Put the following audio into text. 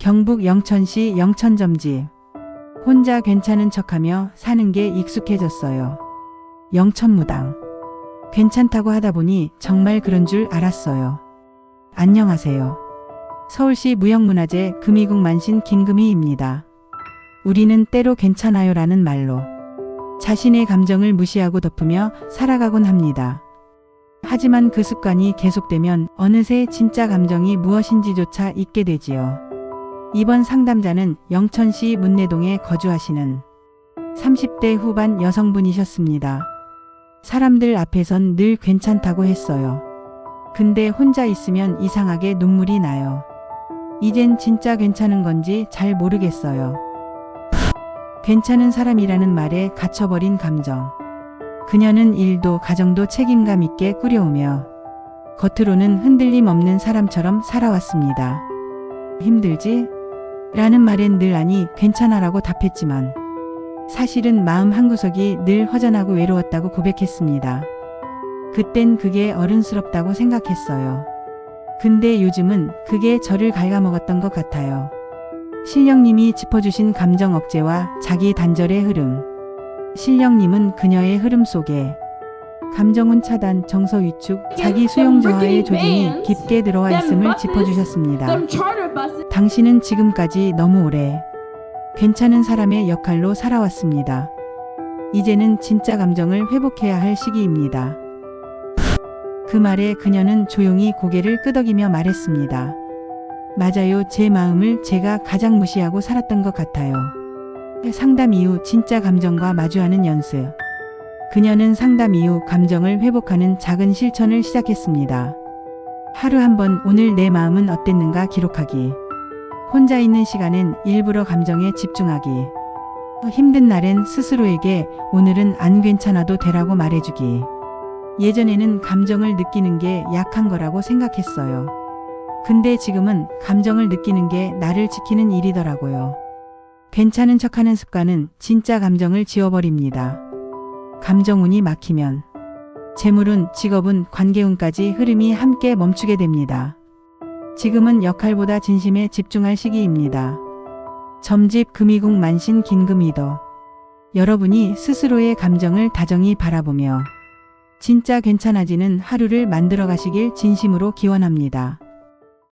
경북 영천시 영천점집. 혼자 괜찮은 척하며 사는 게 익숙해졌어요. 영천무당. 괜찮다고 하다 보니 정말 그런 줄 알았어요. 안녕하세요. 서울시 무형문화재 금이국 만신 김금희입니다. 우리는 때로 괜찮아요 라는 말로 자신의 감정을 무시하고 덮으며 살아가곤 합니다. 하지만 그 습관이 계속되면 어느새 진짜 감정이 무엇인지조차 잊게 되지요. 이번 상담자는 영천시 문내동에 거주하시는 30대 후반 여성분이셨습니다. 사람들 앞에선 늘 괜찮다고 했어요. 근데 혼자 있으면 이상하게 눈물이 나요. 이젠 진짜 괜찮은 건지 잘 모르겠어요. 괜찮은 사람이라는 말에 갇혀버린 감정. 그녀는 일도 가정도 책임감 있게 꾸려오며 겉으로는 흔들림 없는 사람처럼 살아왔습니다. 힘들지? 라는 말엔 늘 아니 괜찮아라고 답했지만 사실은 마음 한구석이 늘 허전하고 외로웠다고 고백했습니다. 그땐 그게 어른스럽다고 생각했어요. 근데 요즘은 그게 저를 갉아먹었던 것 같아요. 신령님이 짚어주신 감정 억제와 자기 단절의 흐름. 신령님은 그녀의 흐름 속에 감정은 차단, 정서 위축, 자기 수용 저하의 조짐이 깊게 들어와 있음을 짚어주셨습니다. 당신은 지금까지 너무 오래 괜찮은 사람의 역할로 살아왔습니다. 이제는 진짜 감정을 회복해야 할 시기입니다. 그 말에 그녀는 조용히 고개를 끄덕이며 말했습니다. 맞아요. 제 마음을 제가 가장 무시하고 살았던 것 같아요. 상담 이후 진짜 감정과 마주하는 연습. 그녀는 상담 이후 감정을 회복하는 작은 실천을 시작했습니다. 하루 한 번 오늘 내 마음은 어땠는가 기록하기. 혼자 있는 시간엔 일부러 감정에 집중하기. 힘든 날엔 스스로에게 오늘은 안 괜찮아도 되라고 말해주기. 예전에는 감정을 느끼는 게 약한 거라고 생각했어요. 근데 지금은 감정을 느끼는 게 나를 지키는 일이더라고요. 괜찮은 척하는 습관은 진짜 감정을 지워버립니다. 감정운이 막히면 재물운, 직업운, 관계운까지 흐름이 함께 멈추게 됩니다. 지금은 역할보다 진심에 집중할 시기입니다. 점집 금이국 만신 긴금이도 여러분이 스스로의 감정을 다정히 바라보며 진짜 괜찮아지는 하루를 만들어 가시길 진심으로 기원합니다.